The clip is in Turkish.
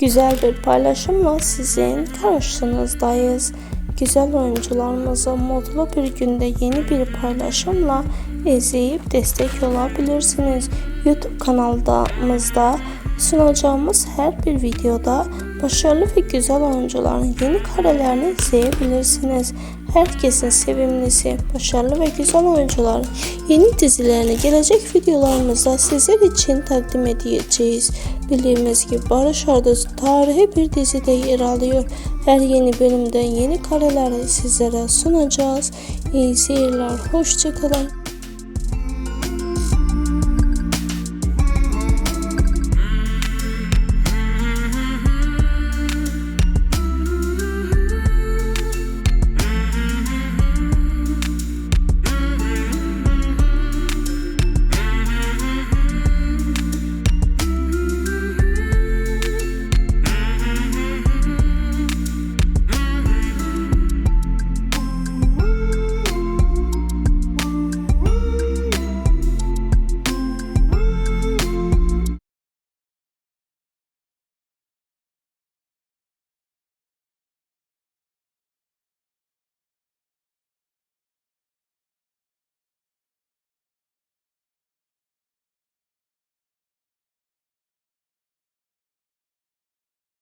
Güzel bir paylaşımla sizin karşınızdayız. Güzel oyuncularımızı mutlu bir günde yeni bir paylaşımla izleyip destek olabilirsiniz. YouTube kanalımızda sunacağımız her bir videoda başarılı ve güzel oyuncuların yeni karelerini izleyebilirsiniz. Herkesin sevimlisi, başarılı ve güzel oyuncuların yeni dizilerini gelecek videolarımızda sizler için takdim edeceğiz. Bildiğimiz gibi Barış Arduç tarihi bir dizide yer alıyor. Her yeni bölümden yeni kareleri sizlere sunacağız. İyi seyirler, hoşçakalın.